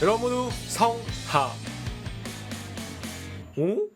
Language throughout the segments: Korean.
여러분 모두 성하 오?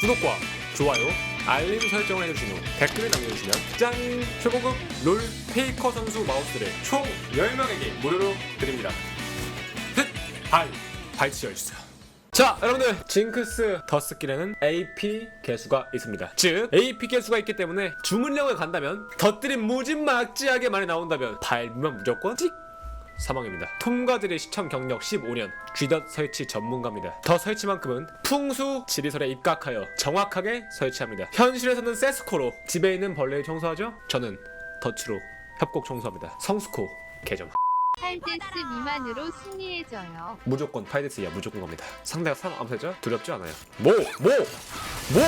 구독과 좋아요 알림 설정을 해주신 후 댓글을 남겨주시면 짠! 최고급 롤 페이커 선수 마우스를 총 10명에게 무료로 드립니다 뜻! 발! 발치열주세요 자 여러분들 징크스 더스킬에는 AP 개수가 있습니다 즉 AP 개수가 있기 때문에 주문력을 간다면 덧들이 무진막지하게 많이 나온다면 밟으면 무조건 찍 사망입니다. 톰가들의 시청 경력 15년, 쥐덧 설치 전문가입니다. 더 설치만큼은 풍수 지리설에 입각하여 정확하게 설치합니다. 현실에서는 세스코로 집에 있는 벌레를 청소하죠? 저는 덫으로 협곡 청소합니다. 성스코 개점. 8데스 미만으로 승리해줘요. 무조건 파이데스야 무조건 겁니다. 상대가 사람 암살자 두렵지 않아요. 뭐, 뭐, 뭐,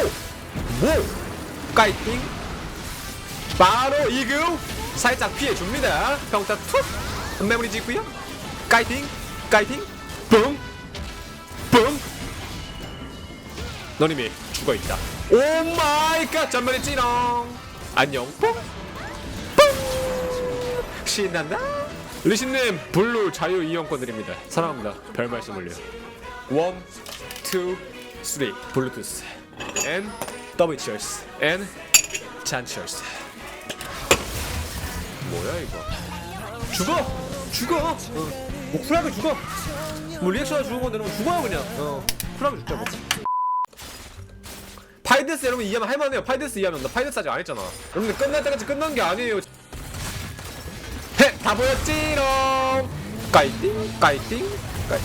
뭐, 까이팅. 바로 이글 살짝 피해 줍니다. 평타 툭 메모리 짓고요. 까이팅, 까이팅, 뿡, 뿡. 넌 이미 죽어 있다. 오 마이 갓 전면에 찌렁. 안녕. 뿡, 뿡. 신난다. 리신님 블루 자유 이용권 드립니다. 사랑합니다. 별 말씀을요. 원, 투, 쓰리. 블루투스. 앤 더블 치얼스. 앤 잔치얼스. 뭐야 이거? 죽어! 죽어! 어. 뭐 쿨하게 죽어! 뭐 리액션 죽은 건데 뭐 죽어요 그냥. 어. 쿨하게 죽자 뭐. 파이데스 여러분 이해하면 할만해요. 파이데스 이해하면 나 파이데스 아직 안 했잖아. 여러분들 끝날 때까지 끝난 게 아니에요. 헤! 다 보였지롱! 까이띵, 까이띵, 까이.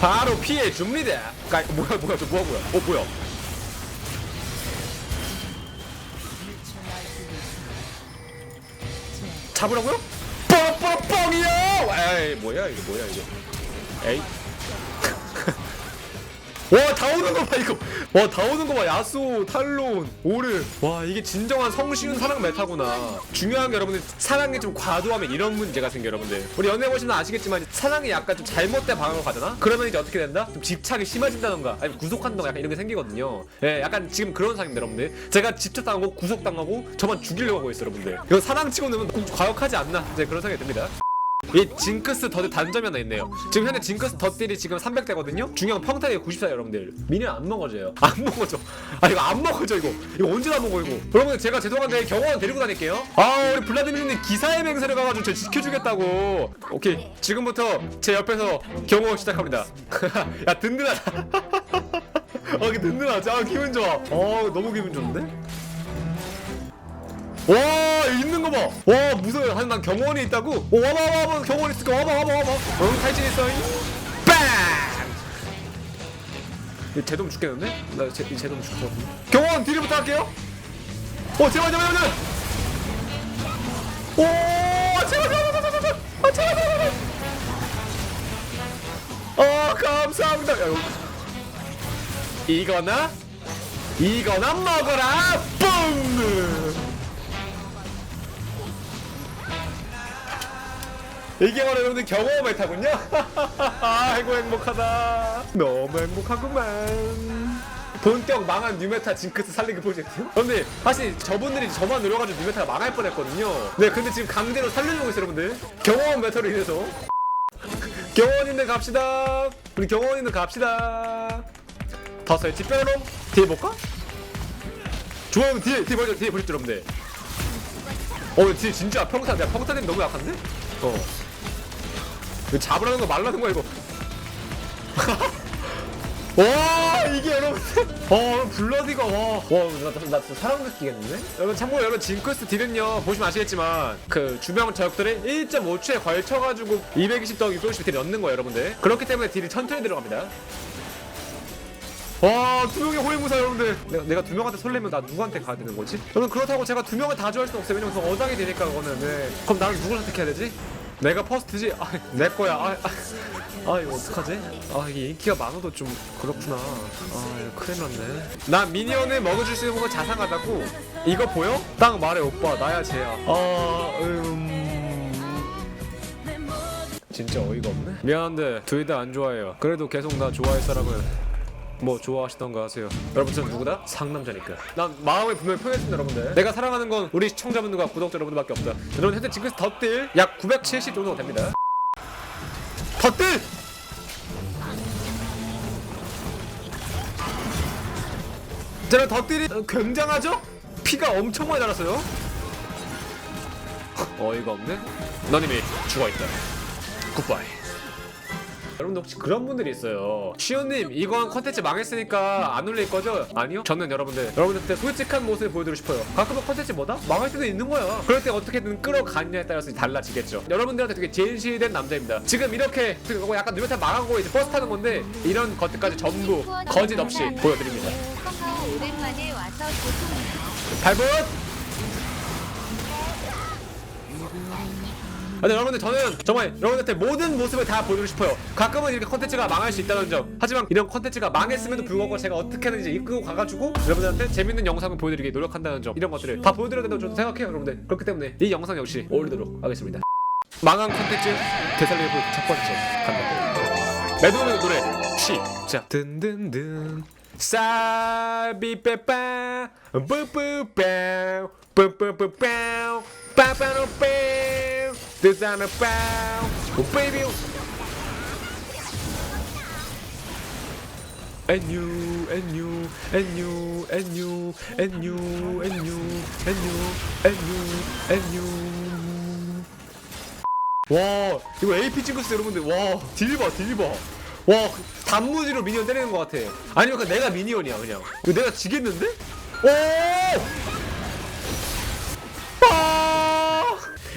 바로 피해 줍니다. 까이, 뭐야, 뭐야, 저 뭐야, 뭐야. 어, 뭐야. 잡으라고요? 에이, 뭐야, 이게 뭐야, 이게. 에이. 와, 다 오는 거 봐, 이거. 와, 다 오는 거 봐. 야수, 탈론, 오르. 와, 이게 진정한 성쉬운 사랑 메타구나. 중요한 게 여러분들, 사랑이 좀 과도하면 이런 문제가 생겨, 여러분들. 우리 연애 보시면 아시겠지만, 사랑이 약간 좀 잘못된 방향으로 가잖아? 그러면 이제 어떻게 된다? 좀 집착이 심해진다던가, 아니면 구속한다던가 약간 이런 게 생기거든요. 예, 약간 지금 그런 상황입니다, 여러분들. 제가 집착당하고, 구속당하고, 저만 죽이려고 하고 있어, 여러분들. 이거 사랑 치고 넣으면 좀 과격하지 않나? 이제 그런 생각이 듭니다. 이 징크스 덧의 단점이 하나 있네요. 지금 현재 징크스 덧딜이 지금 300대거든요. 중요한 평타가 94 여러분들. 미니언 안 먹어져요. 안 먹어져. 아 이거 안 먹어져 이거. 이거 언제 다 먹어 이거. 여러분들 제가 죄송한데 경호원 데리고 다닐게요. 아 우리 블라디미르님 기사의 맹세를 가가지고 저 지켜주겠다고. 오케이 지금부터 제 옆에서 경호 시작합니다. 야 든든하다. 아 이게 든든하지. 아 기분 좋아. 어 너무 기분 좋은데? 와 있는 거 봐. 와 무서워요. 하지만 난 경원이 있다고. 오, 와봐 와봐 경원 있을까? 와봐 와봐 와봐. 응 탈진 있어. 빵. 이 제동 죽겠는데? 나제 이 제동 같은데. 경원 딜부터 할게요. 오 제발 제발 제발. 오 제발 제발 제발 제발. 아 제발 제발. 어 감사합니다. 야, 이거. 이거나 이거나 먹어라. 뿡. 이게 바로 여러분들 경호 메타군요. 아이고 행복하다. 너무 행복하구만. 본격 망한 뉴메타 징크스 살리기 프로젝트. 근데 사실 저분들이 저만 노려가지고 뉴메타가 망할 뻔했거든요. 네, 근데 지금 강제로 살려주고 있어요, 여러분들. 경호원 메타로 인해서. 경호원님들 갑시다. 우리 경호원님들 갑시다. 다섯의 뒷배로 뒤에 볼까? 좋아요, 뒤에 뒤에 보죠, 뒤에 보십시오, 여러분들. 어, 뒤에 진짜 평타, 내가 평타님 너무 약한데? 어. 잡으라는 거 말라는 거야 이거. 와 이게 여러분 어 블러디가 와와 나 나 진짜 사랑 느끼겠는데 여러분 참고로 여러분 징크스 딜은요 보시면 아시겠지만 그 주명 저격들이 1.5초에 걸쳐가지고 220 더하기 150 딜을 넣는 거예요 여러분들 그렇기 때문에 딜이 천천히 들어갑니다 와 두 명의 호위무사 여러분들 내가, 내가 두 명한테 설레면 나 누구한테 가야 되는 거지? 여러분 그렇다고 제가 두 명을 다 좋아할 수 없어요 왜냐면 어당이 되니까 그거는 네. 그럼 나는 누굴 선택해야 되지? 내가 퍼스트지? 아, 내 거야. 아, 아, 아, 이거 어떡하지? 아, 이게 인기가 많아도 좀 그렇구나. 아, 이거 큰일 났네. 난 미니언을 먹어줄 수 있는 건 자상하다고. 이거 보여? 딱 말해, 오빠. 나야 쟤야. 아, 음. 진짜 어이가 없네. 미안한데 둘 다 안 좋아해요. 그래도 계속 나 좋아할 사람은 뭐 좋아하시던가 하세요? 여러분 저는 누구다? 상남자니까. 난 마음이 분명히 편했습니다 여러분들. 내가 사랑하는 건 우리 시청자분들과 구독자 여러분들밖에 없다. 여러분 현재 지금 덧딜 약 970 정도 됩니다. 덧딜! 제가 덧딜이 굉장하죠? 피가 엄청 많이 날았어요. 어이가 없네. 넌 이미 죽어있다. 굿바이 여러분들 혹시 그런 분들이 있어요. 시온님 이건 컨텐츠 망했으니까 안 올릴 거죠? 아니요? 저는 여러분들 여러분들한테 솔직한 모습을 보여드리고 싶어요. 가끔은 컨텐츠 뭐다? 망할 수도 있는 거야. 그럴 때 어떻게든 끌어가느냐에 따라서 달라지겠죠. 여러분들한테 되게 진실된 남자입니다. 지금 이렇게 그거 약간 누메탈 망하고 이제 버스 타는 건데 이런 것들까지 전부 거짓 없이 보여드립니다. 컴파오 오랜만에 와서 고통 근데 여러분들 저는 정말 여러분들한테 모든 모습을 다 보여드리고 싶어요. 가끔은 이렇게 컨텐츠가 망할 수 있다는 점. 하지만 이런 컨텐츠가 망했음에도 불구하고 제가 어떻게든 이제 이끌고 가가지고 여러분들한테 재밌는 영상을 보여드리기 노력한다는 점. 이런 것들을 다 보여드려야 된다고 저도 생각해요 여러분들. 그렇기 때문에 이 영상 역시 올리도록 하겠습니다. 망한 컨텐츠 되살리고 첫 번째 간다 매도는 노래 시작. 든든든. 사비빼빠 뿌뿌빵 뿌뿌뿌빵 빠빠로빵 뜨자나빵 베이비 And you, and you, and you, and you, and you, and you, and you, and you, and you. 와 이거 AP 징크스 여러분들 와 딜봐 딜봐 와 단무지로 미니언 때리는 것 같아 아니면 내가 미니언이야 그냥 이거 내가 지겠는데? 오!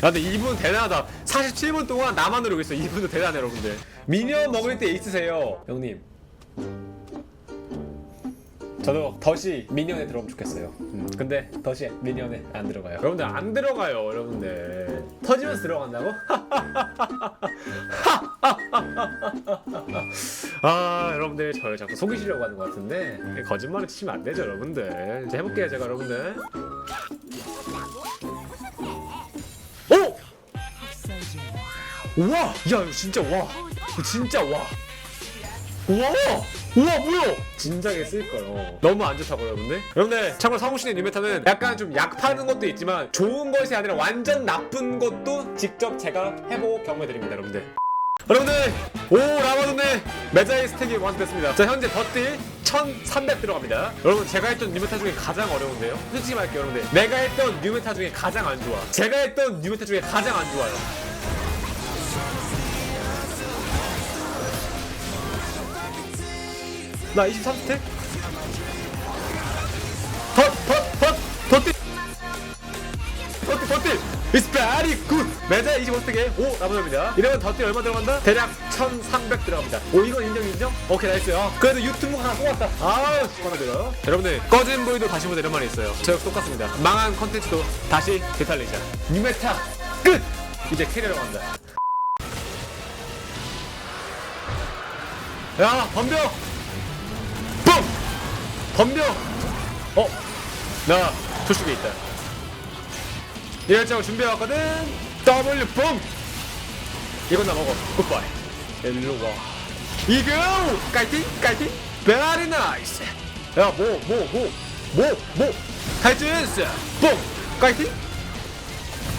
야 근데 이분 대단하다 47분 동안 나만 누르고 있어 이분도 대단해 여러분들 미니언 먹을 때 있으세요 형님 저도 덫이 미니언에 들어오면 좋겠어요. 음, 근데 덫이 미니언에 안 들어가요. 여러분들 안 들어가요, 여러분들. 터지면서 들어간다고? 아, 여러분들 저를 자꾸 속이시려고 하는 것 같은데 거짓말을 치시면 안 되죠, 여러분들. 이제 해볼게요, 제가 여러분들. 와, 야, 진짜 와, 진짜 와. 우와! 우와 뭐야! 진작에 쓸걸 너무 안 좋다고 여러분들 여러분들 참고로 성우신의 뉴메타는 약간 좀 약 파는 것도 있지만 좋은 것이 아니라 완전 나쁜 것도 직접 제가 해보고 경험해드립니다 여러분들. 여러분들 오 라마돈네 메자이 스택이 완성됐습니다. 자 현재 덧딜 1300 들어갑니다. 여러분 제가 했던 뉴메타 중에 가장 어려운데요? 솔직히 말할게요 여러분들. 내가 했던 뉴메타 중에 가장 안 좋아. 제가 했던 뉴메타 중에 가장 안 좋아요 나 23스택? 덧! 덧! 덧! 덧딜! 덧딜! 덧딜! It's very! 매자 25스택에 5 남아납니다 이러면 덧딜 얼마 들어간다? 대략 1300 들어갑니다 오 이건 인정 인정? 오케이 나이스 요 그래도 유튜브 하나 뽑았다 아우 축하나 들어요 여러분들 꺼진 보이도 다시 보자 이런 말이 있어요 저 똑같습니다 망한 컨텐츠도 다시 되살리자 뉴메타 끝! 이제 캐리어로 간다 야 덤벼! 뿜! 덤벼! 어? 나 저쪽에 있다. 이럴 줄 준비해왔거든? W 뿜! 이건 나 먹어. 굿바이. 일로 와. 이거! 까이팅? 까이팅? 베리 나이스! 야, 뭐, 뭐, 뭐, 뭐, 뭐! 탈진스! 뿜! 까이팅?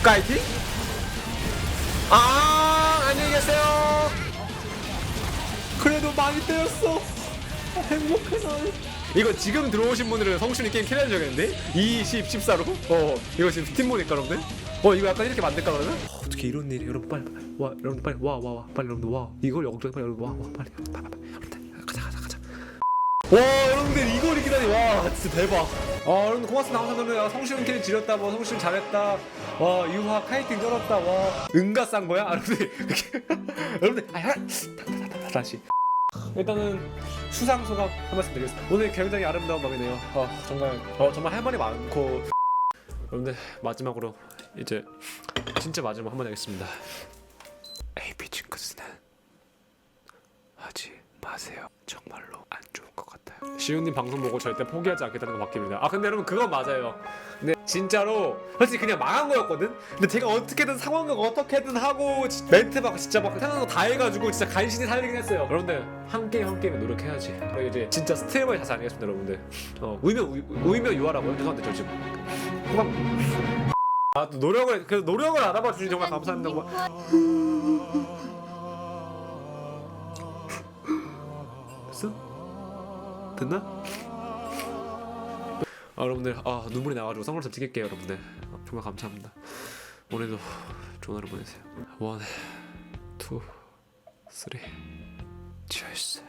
까이팅? 아, 안녕히 계세요! 그래도 많이 때렸어! 행복해서. 이거 지금 들어오신 분들은 성춘이 게임 캐리해 줘야겠는데? 20, 14로? 어 이거 지금 스팀 모니까 여러분들? 어 이거 약간 이렇게 만들까 그러면? 어, 어떻게 이런 일이. 여러분 빨리 와 여러분 빨리 와 와 와. 빨리 여러분들 와. 이걸 영상 빨리 여러분 와와 빨리. 빨리 빨리 가자 가자 가자. 와 여러분들 이걸 기다리 와 진짜 대박. 아 여러분 고맙습니다. 감사합니다. 성시훈 캐리 지렸다. 뭐 성시훈 잘했다. 와 유화 카이팅 쩔었다. 와. 응가 싼 거야? 아, 여러분들 여러분들 아 다시 일단은 수상 소감 한 말씀 드리겠습니다. 오늘 굉장히 아름다운 밤이네요. 어, 정말 어, 정말 할 말이 많고 여러분들 마지막으로 이제 진짜 마지막 한 번 하겠습니다. AP 징크스는 하지 마세요. 정말로. 시우님 방송 보고 절대 포기하지 않겠다는 거 바뀝니다. 아 근데 여러분 그건 맞아요. 근데 진짜로 솔직히 그냥 망한 거였거든. 근데 제가 어떻게든 상황을 어떻게든 하고 지- 멘트 막 진짜 막 생각난 거다 해가지고 진짜 간신히 살리긴 했어요. 여러분들 한 게임 한 게임 노력해야지. 그리고 이제 진짜 스트리머에 자세 안 하겠습니다, 여러분들. 어 우이면 우- 우이면 유하라고요. 죄송한데 저 지금 후방. 아또 노력을 그 노력을 알아봐 주시 정말 감사합니다. 됐나? 아, 여러분들 아 눈물이 나가지고 선글라스 찍을게요 여러분들. 아, 정말 감사합니다. 오늘도 좋은 하루 보내세요. 원, 투, 쓰리, 치얼스